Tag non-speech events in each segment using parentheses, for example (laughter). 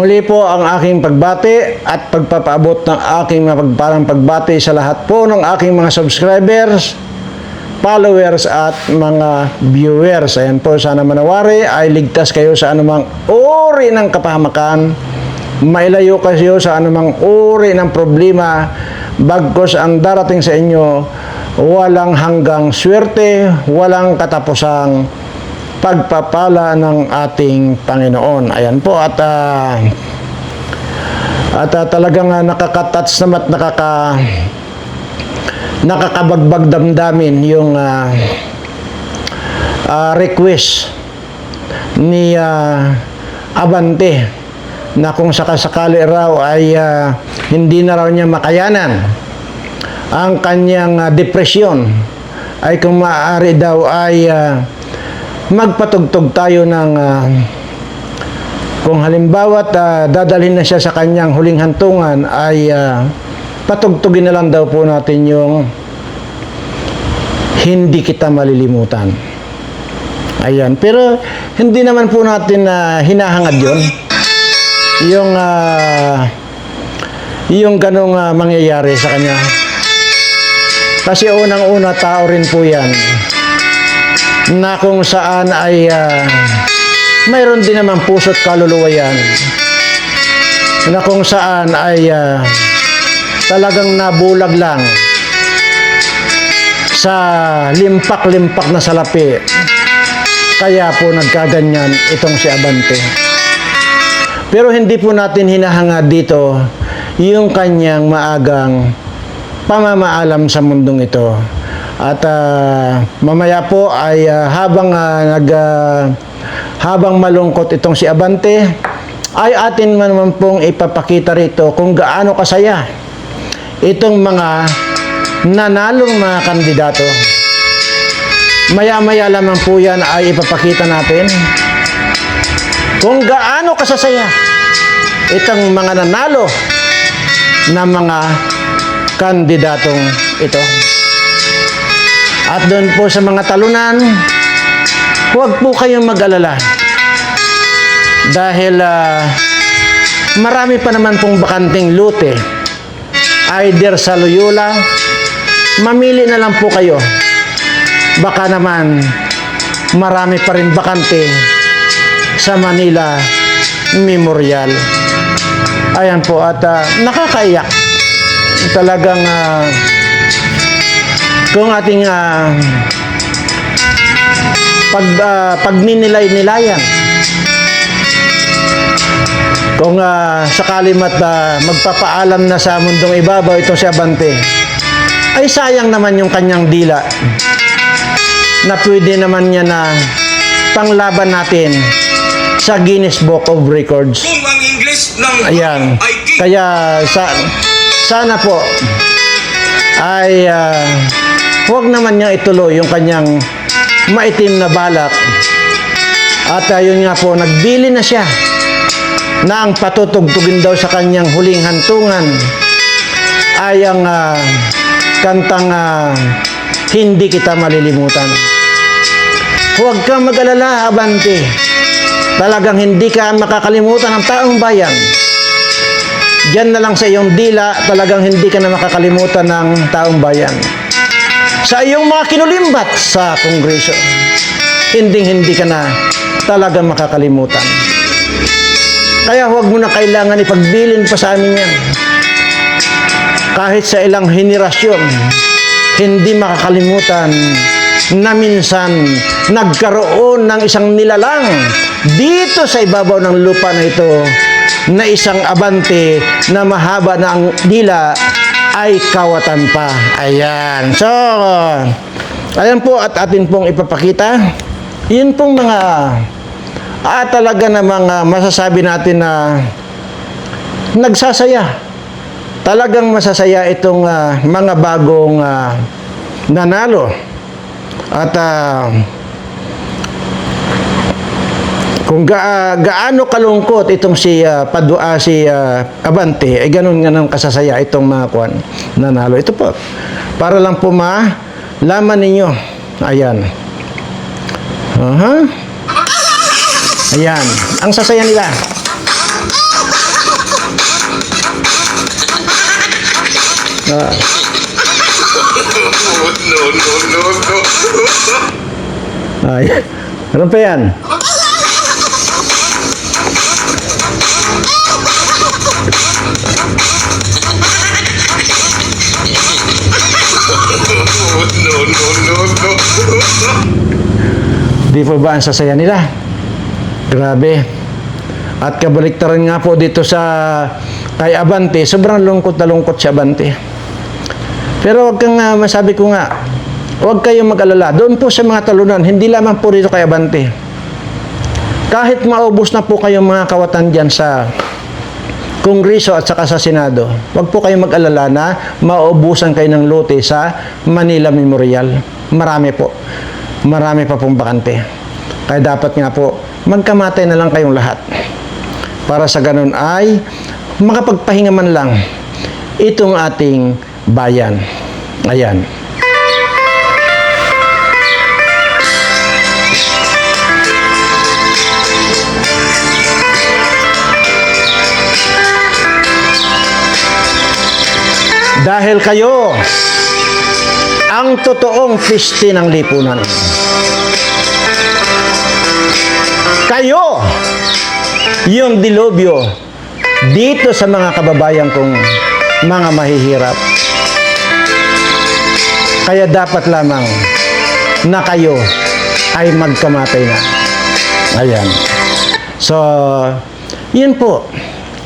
Muli po ang aking pagbati at pagpapaabot ng aking mapagparang pagbati sa lahat po ng aking mga subscribers, followers at mga viewers. Ayan po, sana manawari ay ligtas kayo sa anumang uri ng kapahamakan, mailayo kayo sa anumang uri ng problema, bagkos ang darating sa inyo, walang hanggang swerte, walang katapusang pagpapala ng ating Panginoon. Ayan po at ah, at ah, talagang uh, nakaka-touch naman at nakaka nakakabagbag damdamin yung ah, ah, request ni ah, Abante na kung sakasakali raw ay ah, hindi na raw niya makayanan ang kanyang ah, depresyon ay kung maaari daw ay ah, magpatugtog tayo ng ah, kung halimbawa uh, dadalhin na siya sa kanyang huling hantungan ay ah, patugtugin na lang daw po natin yung hindi kita malilimutan. Ayan. Pero hindi naman po natin na hinahangad yon Yung ah, yung ganong ah, mangyayari sa kanya. Kasi unang-una tao rin po yan na kung saan ay ah, mayroon din naman puso't kaluluwa yan na kung saan ay ah, talagang nabulag lang sa limpak-limpak na salapi. Kaya po nagkaganyan itong si Abante. Pero hindi po natin hinahangad dito yung kanyang maagang pamamaalam sa mundong ito at ah, mamaya po ay ah, habang ah, nag ah, habang malungkot itong si Abante ay atin man naman pong ipapakita rito kung gaano kasaya itong mga nanalong mga kandidato. Maya-maya lamang po yan ay ipapakita natin kung gaano kasasaya itong mga nanalo na mga kandidatong ito. At doon po sa mga talunan, huwag po kayong mag-alala. Dahil ah, marami pa naman pong bakanting lute. Either sa Loyola, mamili na lang po kayo. Baka naman marami pa rin bakante sa Manila Memorial. Ayan po at ah, nakakaiyak. Talagang ah, kung ating ah, pag uh, pagninilay-nilayan kung ah, sakali mat ah, magpapaalam na sa mundong ibabaw ito si Abante ay sayang naman yung kanyang dila na pwede naman niya na panglaban natin sa Guinness Book of Records. Kung ang English ng Ayan. Kaya sa, sana po ay ah, huwag naman niya ituloy yung kanyang maitim na balak. At ayun nga po, nagbili na siya na ang patutugtugin daw sa kanyang huling hantungan ay ang ah, kantang ah, Hindi Kita Malilimutan. Huwag kang mag-alala, Abante. Talagang hindi ka makakalimutan ng taong bayan. Diyan na lang sa iyong dila, talagang hindi ka na makakalimutan ng taong bayan. Sa iyong mga kinulimbat sa kongreso, hindi hindi ka na talagang makakalimutan. Kaya huwag mo na kailangan ipagbilin pa sa amin yan. Kahit sa ilang henerasyon, hindi makakalimutan na minsan nagkaroon ng isang nilalang dito sa ibabaw ng lupa na ito na isang abante na mahaba na ang dila ay kawatan pa. Ayan. So, ayan po at atin pong ipapakita. Yun pong mga ah, talaga na mga masasabi natin na nagsasaya. Talagang masasaya itong ah, mga bagong ah, nanalo. At ah, kung ga, gaano kalungkot itong si uh, Padua, ah, si uh, Abante, ay ganun nga ng kasasaya itong mga kuan nanalo. Ito po, para lang po ma, laman ninyo. Ayan. Aha. Uh-huh. Ayan. Ang sasaya nila. Ah. (laughs) no, no, no, no. Ay, ano pa yan? Di po ba ang sasaya nila? Grabe. At kabaliktaran nga po dito sa kay Abante, sobrang lungkot na lungkot si Abante. Pero wag kang nga, masabi ko nga, wag kayong mag-alala. Doon po sa mga talunan, hindi lamang po dito kay Abante. Kahit maubos na po kayong mga kawatan dyan sa Kongreso at saka sa Senado, wag po kayong mag-alala na maubusan kayo ng lote sa Manila Memorial. Marami po. Marami pa pong bakante. Kaya dapat nga po, magkamatay na lang kayong lahat. Para sa ganun ay makapagpahinga man lang itong ating bayan. Ayan. Dahil kayo ang totoong piste ng lipunan. Kayo yung dilubyo dito sa mga kababayan kong mga mahihirap. Kaya dapat lamang na kayo ay magkamatay na. Ayan. So, yun po.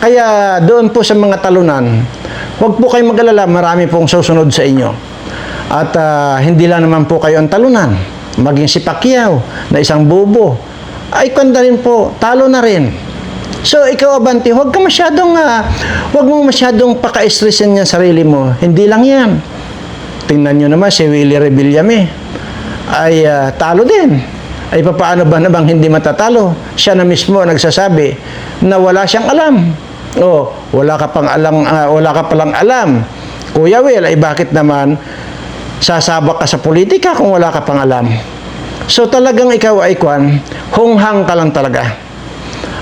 Kaya doon po sa mga talunan, huwag po kayong mag-alala, marami pong susunod sa inyo. At ah, hindi lang naman po kayo ang talunan. Maging si Pacquiao na isang bubo. Ay, kanda rin po, talo na rin. So, ikaw, Abanti, huwag ka masyadong, ah, huwag mo masyadong paka-stressin yung sarili mo. Hindi lang yan. Tingnan nyo naman si Willie Rebillame ay ah, talo din. Ay paano ba na bang hindi matatalo? Siya na mismo nagsasabi na wala siyang alam. O, wala ka pang alam, ah, wala ka palang alam. Kuya Will, ay bakit naman sasabak ka sa politika kung wala ka pang alam? So talagang ikaw ay kwan, hunghang ka lang talaga.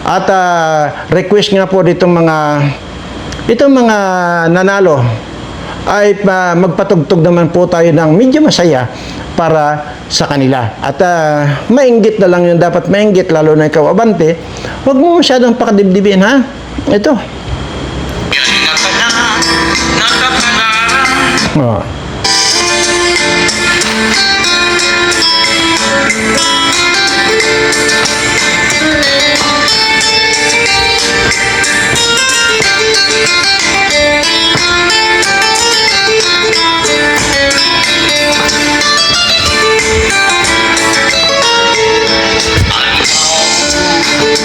At ah, request nga po ditong mga itong mga nanalo ay pa, magpatugtog naman po tayo ng medyo masaya para sa kanila. At ah, mainggit na lang yun, dapat mainggit, lalo na ikaw, Abante, huwag mo masyadong pakadibdibin, ha? Ito. Yan na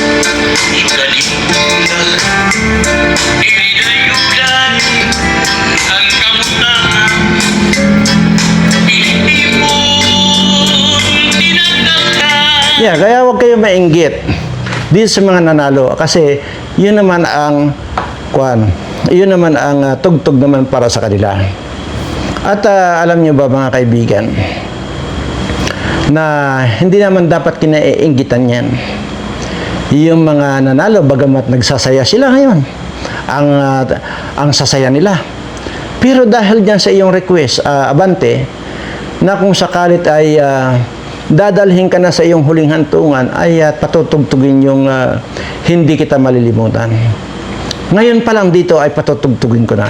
ka na, nakapanaran. Oh. Yeah, kaya huwag kayong mainggit dito sa mga nanalo kasi yun naman ang kwan, yun naman ang ah, tugtog naman para sa kanila. At ah, alam niyo ba mga kaibigan na hindi naman dapat kinaiinggitan yan. Yung mga nanalo bagamat nagsasaya sila ngayon. Ang ah, ang sasaya nila. Pero dahil diyan sa iyong request, ah, Abante, na kung sakalit ay ah, dadalhin ka na sa iyong huling hantungan ay uh, patutugtugin yung ah, hindi kita malilimutan. Ngayon pa lang dito ay patutugtugin ko na.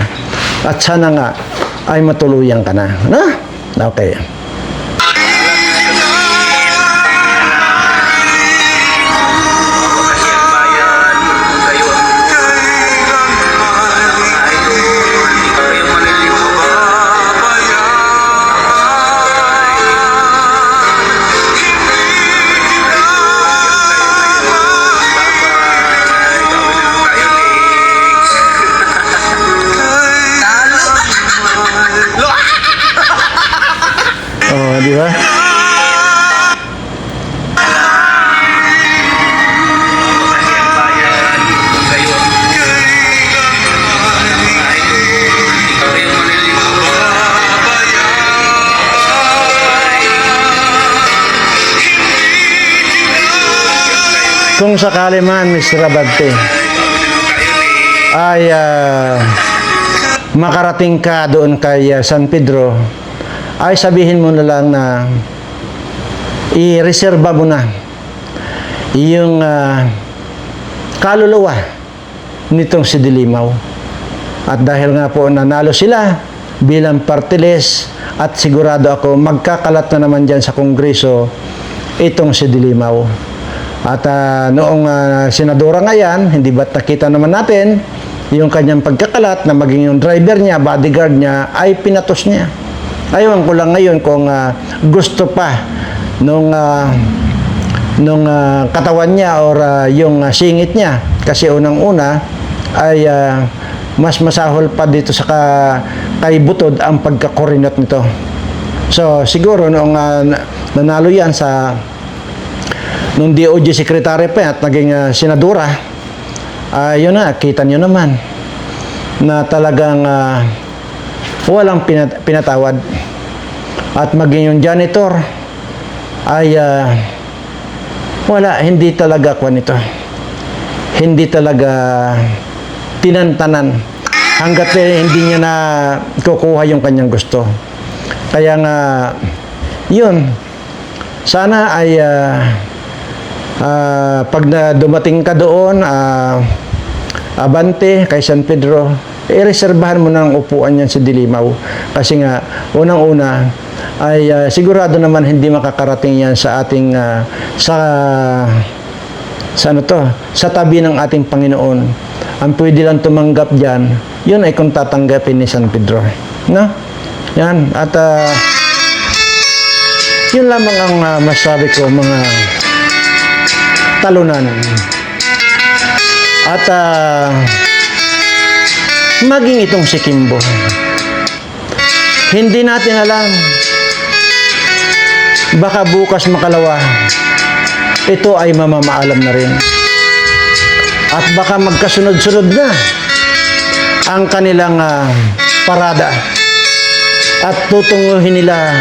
At sana nga ay matuluyan ka na. No? Okay. Di ba? Kung sakali man, Mr. Abante, ay ah, makarating ka doon kay uh, San Pedro, ay sabihin mo na lang na i-reserva mo na yung ah, kaluluwa nitong si Dilimaw. At dahil nga po nanalo sila bilang party list at sigurado ako magkakalat na naman dyan sa Kongreso itong si Dilimaw. At ah, noong ah, senadora nga yan, hindi ba't nakita naman natin yung kanyang pagkakalat na maging yung driver niya, bodyguard niya, ay pinatos niya. Ayaw ko lang ngayon kung ah, gusto pa nung ah, nung ah, katawan niya or ah, yung ah, singit niya kasi unang-una ay ah, mas masahol pa dito sa ka, kay Butod ang pagkakorinat nito. So siguro noong na- nanalo yan sa nung DOJ secretary pa at naging ah, senadora ah, yun na kita niyo naman na talagang ah, walang pinat- pinatawad at maging yung janitor ay ah, wala, hindi talaga kwan ito. Hindi talaga tinantanan hanggat eh, hindi niya na kukuha yung kanyang gusto. Kaya nga, yun, sana ay ah, ah, pag na dumating ka doon, ah, abante kay San Pedro, i-reserbahan mo ng upuan yan si Dilimaw. Kasi nga, unang-una, ay ah, sigurado naman hindi makakarating yan sa ating ah, sa sa ano to, sa tabi ng ating Panginoon. Ang pwede lang tumanggap diyan, yun ay kung tatanggapin ni San Pedro. No? Yan. At ah, yun lamang ang ah, masabi ko mga talunan. At ah, maging itong si Kimbo. Hindi natin alam. Baka bukas makalawa, ito ay mamamaalam na rin. At baka magkasunod-sunod na ang kanilang ah, parada. At tutunguhin nila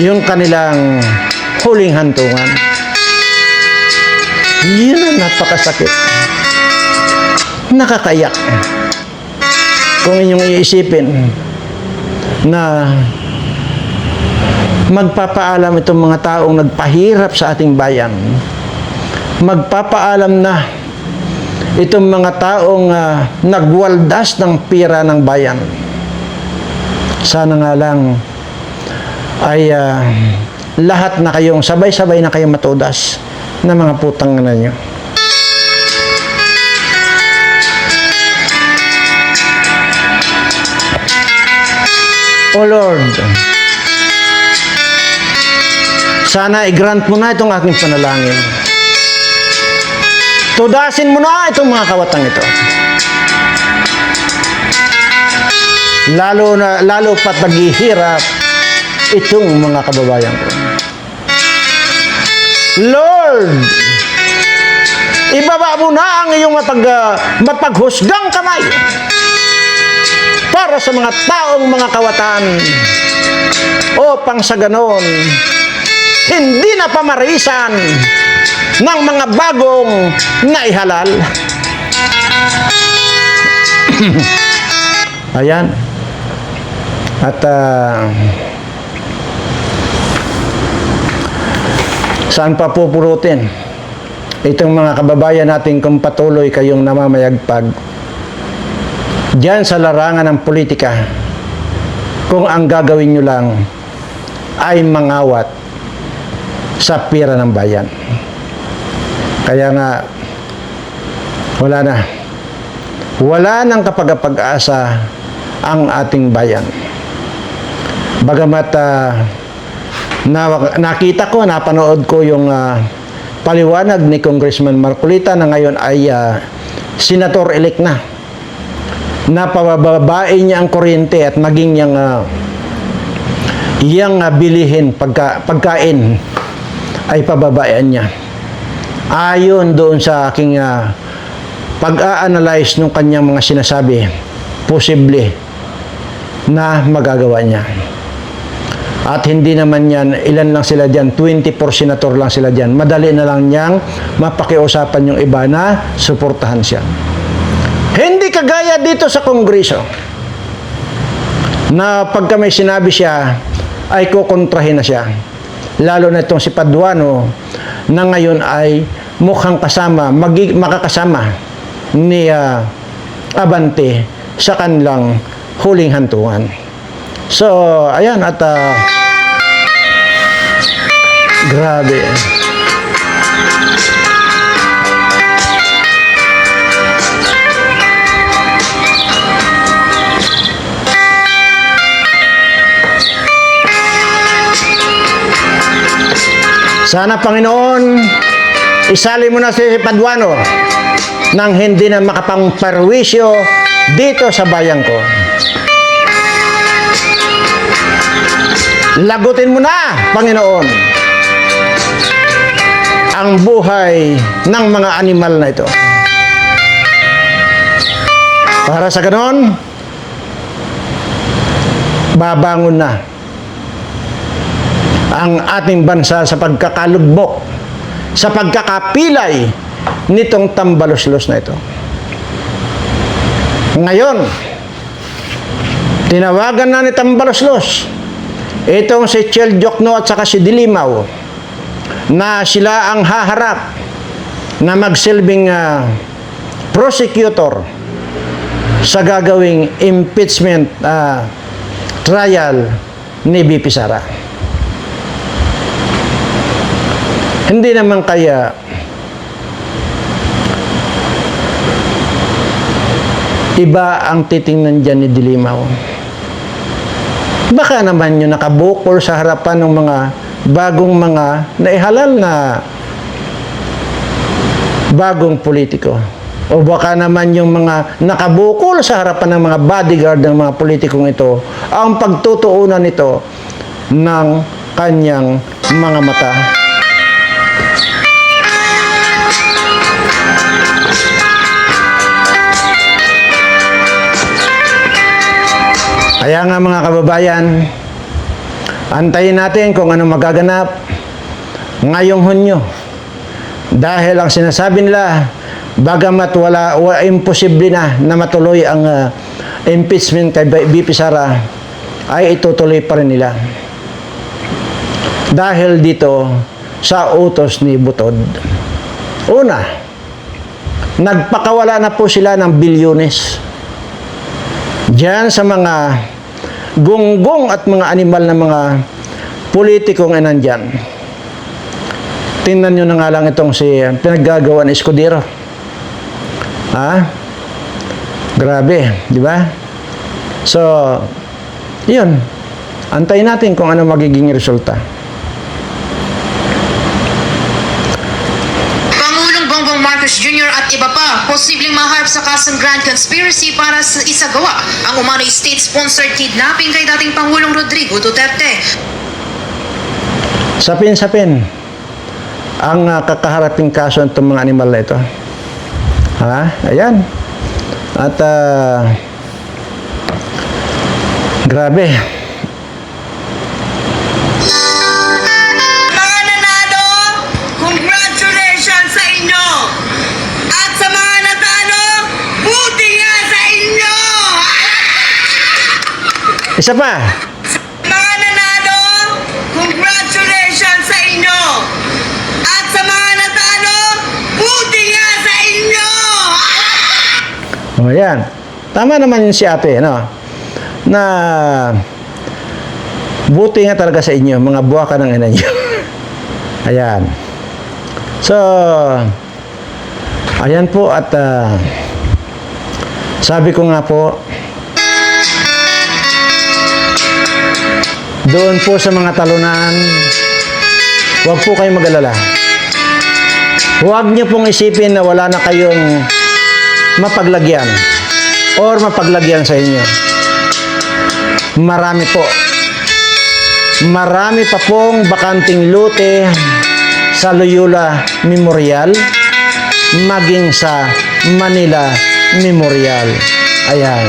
yung kanilang huling hantungan. Yun ang napakasakit. Nakakaiyak. Kung inyong iisipin na magpapaalam itong mga taong nagpahirap sa ating bayan. Magpapaalam na itong mga taong ah, nagwaldas ng pira ng bayan. Sana nga lang ay ah, lahat na kayong sabay-sabay na kayong matudas na mga putang na nyo. O Lord, sana i-grant mo na itong aking panalangin. Tudasin mo na itong mga kawatang ito. Lalo na lalo pat naghihirap itong mga kababayan ko. Lord, ibaba mo na ang iyong mapag, ah, mapaghusgang kamay para sa mga taong mga kawatan upang sa ganon hindi na pamarisan ng mga bagong naihalal. (clears throat) Ayan. At ah, saan pa pupurutin itong mga kababayan natin kung patuloy kayong namamayagpag diyan sa larangan ng politika kung ang gagawin nyo lang ay mangawat sa pira ng bayan. Kaya nga, wala na. Wala nang kapag-asa ang ating bayan. Bagamat ah, na, nakita ko, napanood ko yung ah, paliwanag ni Congressman Marcolita na ngayon ay ah, senator-elect na. Napababain niya ang kuryente at maging yung ah, iyang ah, bilihin pagka, pagkain ay pababayaan niya. Ayon doon sa aking ah, pag-a-analyze ng kanyang mga sinasabi, posible na magagawa niya. At hindi naman yan, ilan lang sila dyan, 24 senator lang sila dyan. Madali na lang niyang mapakiusapan yung iba na suportahan siya. Hindi kagaya dito sa Kongreso na pagka may sinabi siya ay kukontrahin na siya. Lalo na itong si Paduano na ngayon ay mukhang kasama, magi, makakasama ni ah, Abante sa kanilang huling hantungan. So, ayan at ah, grabe. Sana Panginoon, isali mo na si Paduano nang hindi na makapangperwisyo dito sa bayan ko. Lagutin mo na, Panginoon, ang buhay ng mga animal na ito. Para sa ganon, babangon na ang ating bansa sa pagkakalugbok, sa pagkakapilay nitong tambaloslos na ito. Ngayon, tinawagan na ni Tambaloslos itong si Chel Jokno at saka si Dilimaw na sila ang haharap na magsilbing ah, prosecutor sa gagawing impeachment ah, trial ni BP Sara. Hindi naman kaya iba ang titingnan dyan ni Dilimaw. Baka naman yung nakabukol sa harapan ng mga bagong mga naihalal na bagong politiko. O baka naman yung mga nakabukol sa harapan ng mga bodyguard ng mga politikong ito ang pagtutuunan nito ng kanyang mga mata. Kaya nga mga kababayan, antayin natin kung ano magaganap ngayong Hunyo. Dahil ang sinasabi nila, bagamat wala, wala imposible na na matuloy ang ah, impeachment kay BP Sara, ay itutuloy pa rin nila. Dahil dito sa utos ni Butod. Una, nagpakawala na po sila ng bilyones. Diyan sa mga gunggong at mga animal na mga politikong ay nandyan. Tingnan nyo na nga lang itong si pinaggagawa ni Escudero. Ha? Grabe, di ba? So, yun. Antayin natin kung ano magiging resulta. Pangulong Bongbong Marcos Jr. posibleng maharap sa kasong Grand Conspiracy para sa isagawa ang umano'y state-sponsored kidnapping kay dating Pangulong Rodrigo Duterte. Sapin-sapin ang uh, kakaharaping kaso ng mga animal na ito. Ha? Ayan. At ah, grabe. Isa pa. Mga nanalo, congratulations sa inyo! At sa mga natalo, buti nga sa inyo! O yan. Tama naman yun si ate, no? Na buti nga talaga sa inyo, mga buwa ka ng ina nyo. (laughs) ayan. So, ayan po at ah, sabi ko nga po, doon po sa mga talunan, huwag po kayong mag-alala. Huwag niyo pong isipin na wala na kayong mapaglagyan or mapaglagyan sa inyo. Marami po. Marami pa pong bakanting lote sa Loyola Memorial maging sa Manila Memorial. Ayan.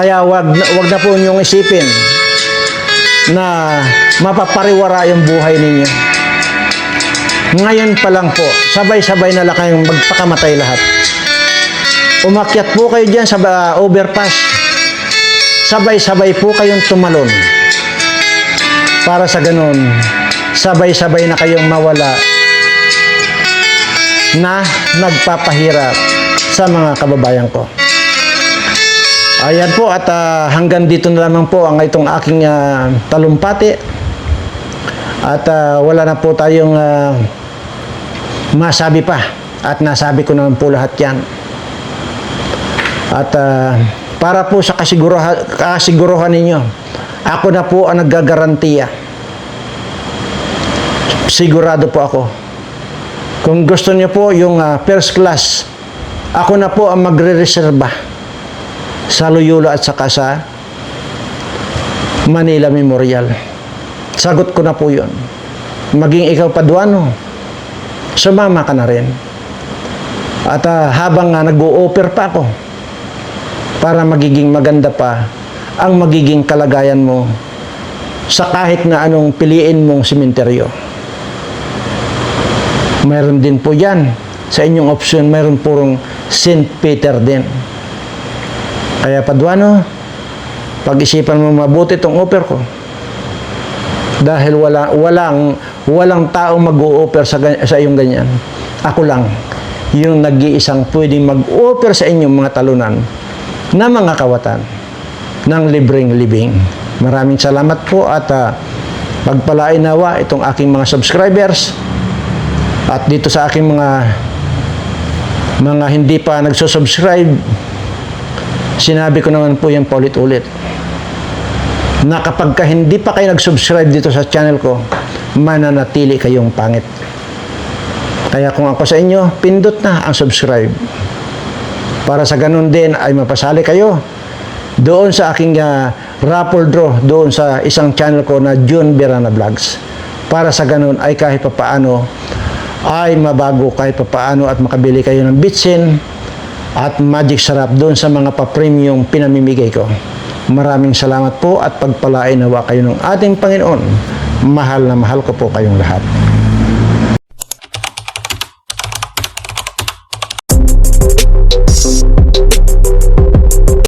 Kaya wag wag na po niyong isipin na mapapariwara yung buhay ninyo. Ngayon pa lang po, sabay-sabay na lang kayong magpakamatay lahat. Umakyat po kayo dyan sa ah, overpass. Sabay-sabay po kayong tumalon. Para sa ganun, sabay-sabay na kayong mawala na nagpapahirap sa mga kababayan ko. Ayan po at ah, hanggang dito na lamang po ang itong aking ah, talumpati. At ah, wala na po tayong ah, masabi pa. At nasabi ko naman po lahat yan. At ah, para po sa kasiguruhan, kasiguruhan ninyo, ako na po ang naggagarantiya. Sigurado po ako. Kung gusto niyo po yung ah, first class, ako na po ang magre-reserba sa Loyola at saka sa Manila Memorial. Sagot ko na po yun. Maging ikaw paduano, sumama ka na rin. At ah, habang nga nag-o-offer pa ako, para magiging maganda pa ang magiging kalagayan mo sa kahit na anong piliin mong simenteryo. Mayroon din po yan. Sa inyong option, mayroon purong St. Peter din. Kaya Paduano, pag-isipan mo mabuti itong offer ko. Dahil wala, walang, walang taong mag-o-offer sa, sa iyong ganyan. Ako lang, yung nag-iisang pwedeng mag-offer sa inyong mga talunan na mga kawatan ng libreng living. Maraming salamat po at ah, pagpalain nawa itong aking mga subscribers at dito sa aking mga mga hindi pa nagsusubscribe sinabi ko naman po yung paulit-ulit na kapag ka hindi pa kayo nag-subscribe dito sa channel ko, mananatili kayong pangit. Kaya kung ako sa inyo, pindot na ang subscribe. Para sa ganun din ay mapasali kayo doon sa aking ah, raffle draw doon sa isang channel ko na June Berana Vlogs. Para sa ganun ay kahit papaano ay mabago kahit papaano at makabili kayo ng bitsin at magic sarap doon sa mga pa-premium pinamimigay ko. Maraming salamat po at pagpalain nawa kayo ng ating Panginoon. Mahal na mahal ko po kayong lahat.